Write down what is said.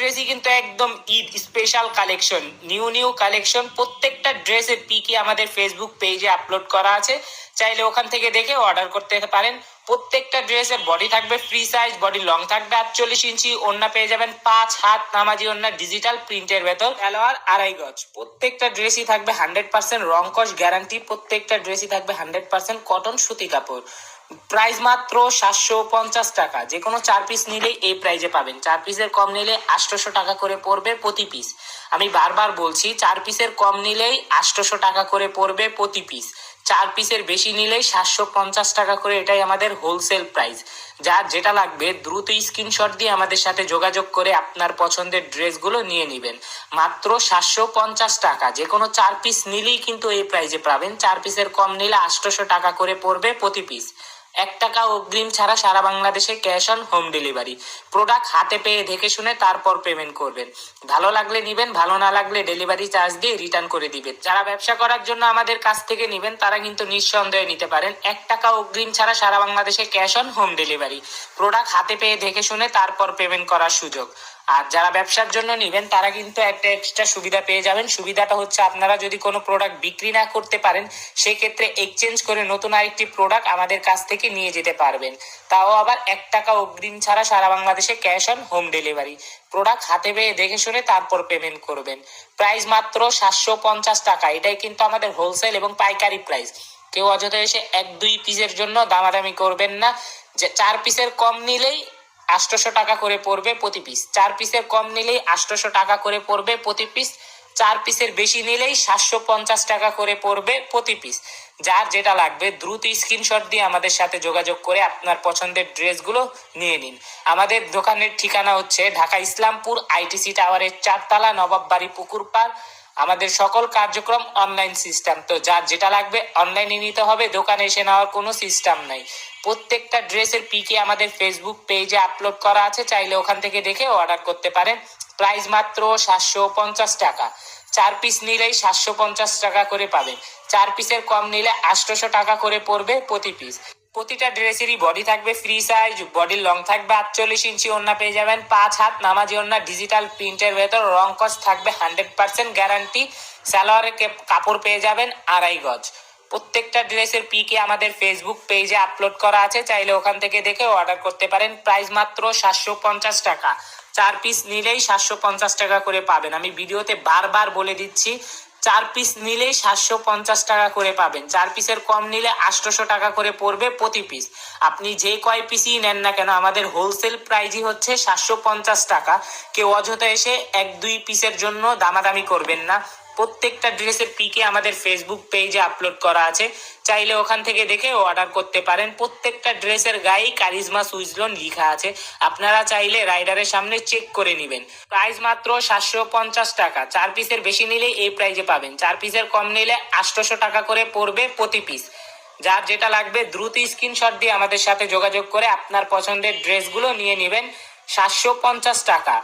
ড্রেসই কিন্তু একদম Eid special collection new new collection প্রত্যেকটা ড্রেসের পিকে আমাদের ফেসবুক পেজে আপলোড করা আছে। চাইলে ওখান থেকে দেখে অর্ডার করতে পারেন। প্রত্যেকটা ড্রেসের বডি থাকবে ফ্রি সাইজ বডি লং থাকবে আটচল্লিশ ইঞ্চি ওন্না পেয়ে যাবেন পাঁচ হাত নামাজি ওন্না ডিজিটাল প্রিন্টের ভেতর, সালোয়ার আড়াই গজ। প্রত্যেকটা ড্রেসই থাকবে হান্ড্রেড পার্সেন্ট রং কস গ্যারান্টি প্রত্যেকটা ড্রেসই থাকবে হান্ড্রেড পার্সেন্ট কটন সুতি কাপড়। প্রাইস মাত্র সাতশো পঞ্চাশ টাকা। যে কোনো চার পিস নিলেই এই প্রাইজে পাবেন। চার পিসের কম নিলে আটশোশো টাকা করে পড়বে প্রতি পিস আমি বারবার বলছি, চার পিসের কম নিলেই আটশোশো টাকা করে পড়বে প্রতি পিস চার পিসের বেশি নিলেই সাতশো পঞ্চাশ টাকা করে এটাই আমাদের হোলসেল প্রাইস যার যেটা লাগবে, দ্রুত স্ক্রিনশট দিয়ে আমাদের সাথে যোগাযোগ করে আপনার পছন্দের ড্রেসগুলো নিয়ে নেবেন। মাত্র সাতশো পঞ্চাশ টাকা। যে কোনো চার পিস নিলেই কিন্তু এই প্রাইজে পাবেন। চার পিসের কম নিলে আটশোশো টাকা করে পড়বে প্রতি পিস এক টাকা অগ্রিম ছাড়া সারা বাংলাদেশে cash on home delivery. Product হাতে পেয়ে দেখে শুনে তারপর পেমেন্ট করবেন। ভালো লাগলে নিবেন, ভালো না লাগলে ডেলিভারি চার্জ দিয়ে রিটার্ন করে দিবেন। যারা ব্যবসা করার জন্য আমাদের কাছ থেকে নিবেন, তারা কিন্তু নিঃসন্দেহে নিতে পারেন। এক টাকা অগ্রিম ছাড়া সারা বাংলাদেশে cash on home delivery. Product হাতে পেয়ে দেখে শুনে তারপর পেমেন্ট করার সুযোগ। আর যারা ব্যবসার জন্য নিবেন, তারা কিন্তু একটা এক্সট্রা সুবিধা পেয়ে যাবেন। সুবিধাটা হচ্ছে আপনারা যদি কোনো প্রোডাক্ট বিক্রি না করতে পারেন, সেক্ষেত্রে এক্সচেঞ্জ করে নতুন আরেকটি প্রোডাক্ট আমাদের কাছ থেকে নিয়ে যেতে পারবেন। তাও আবার এক টাকা অগ্রিম ছাড়া সারা বাংলাদেশে cash on home delivery. Product হাতে পেয়ে দেখে শুনে তারপর পেমেন্ট করবেন। প্রাইস মাত্র সাতশো পঞ্চাশ টাকা। এটাই কিন্তু আমাদের হোলসেল এবং পাইকারি প্রাইস কেউ অযথা এসে এক দুই পিসের জন্য দামাদামি করবেন না। যে চার পিসের কম নিলেই আটশোশো টাকা করে পড়বে প্রতি পিস চার পিসের কম নিলেই আটশোশো টাকা করে পড়বে প্রতি পিস চার পিসের বেশি নিলেই সাতশো পঞ্চাশ টাকা করে পড়বে প্রতি পিস যার যেটা লাগবে, দ্রুত স্ক্রিনশট দিয়ে আমাদের সাথে যোগাযোগ করে আপনার পছন্দের ড্রেসগুলো নিয়ে নিন। আমাদের দোকানের ঠিকানা হচ্ছে ঢাকা ইসলামপুর, আইটিসি টাওয়ারের চারতলা নবাববাড়ি পুকুর পাড় আমাদের সকল কার্যক্রম অনলাইন সিস্টেম তো যার যেটা লাগবে অনলাইনে নিতে হবে, দোকানে এসে নেওয়ার কোনো সিস্টেম নাই। প্রত্যেকটা ড্রেসের পিকে আমাদের ফেসবুক পেজে আপলোড করা আছে। চাইলে ওখান থেকে দেখে অর্ডার করতে পারেন। প্রাইস মাত্র সাতশো পঞ্চাশ টাকা। চার পিস নিলেই সাতশো পঞ্চাশ টাকা করে পাবেন চার পিসের কম নিলে আটশোশো টাকা করে পড়বে প্রতি পিস প্রতিটা ড্রেসেরই বডি থাকবে ফ্রি সাইজ বডির লং থাকবে আটচল্লিশ ইঞ্চি ওড়না পেয়ে যাবেন, পাঁচ হাত নামাজি ওড়না ডিজিটাল প্রিন্টের ভেতর রং কস থাকবে হান্ড্রেড পার্সেন্ট গ্যারান্টি সালোয়ারের কাপড় পেয়ে যাবেন আড়াই গজ। প্রত্যেকটা ড্রেসের পিকে আমাদের ফেসবুক পেজে আপলোড করা আছে। চাইলে ওখান থেকে দেখে অর্ডার করতে পারেন। প্রাইস মাত্র সাতশো পঞ্চাশ টাকা। চার পিস নিলেই সাতশো পঞ্চাশ টাকা করে পাবেন। আমি ভিডিওতে বারবার বলে দিচ্ছি, চার পিস নিলেই সাতশো পঞ্চাশ টাকা করে পাবেন। চার পিসের কম নিলে আটশোশো টাকা করে পড়বে প্রতি পিস আপনি যে কয় পিসই নেন না কেন, আমাদের হোলসেল প্রাইজই হচ্ছে সাতশো পঞ্চাশ টাকা। কেউ অযথা এসে এক দুই পিসের জন্য দামাদামি করবেন না। প্রত্যেকটা ড্রেসের পিকে আমাদের ফেসবুক পেজে আপলোড করা আছে। চাইলে ওখান থেকে দেখে অর্ডার করতে পারেন। প্রত্যেকটা ড্রেসের গায়ে কারিজমা, সুইজলন লিখা আছে। আপনারা চাইলে রাইডারের সামনে চেক করে নেবেন। প্রাইস মাত্র সাতশো পঞ্চাশ টাকা। চার পিসের বেশি নিলে এই প্রাইজে পাবেন। চার পিসের কম নিলে আটশোশো টাকা করে পড়বে প্রতি পিস যার যেটা লাগবে দ্রুত স্ক্রিনশট দিয়ে আমাদের সাথে যোগাযোগ করে আপনার পছন্দের ড্রেসগুলো নিয়ে নেবেন সাতশো পঞ্চাশ টাকা।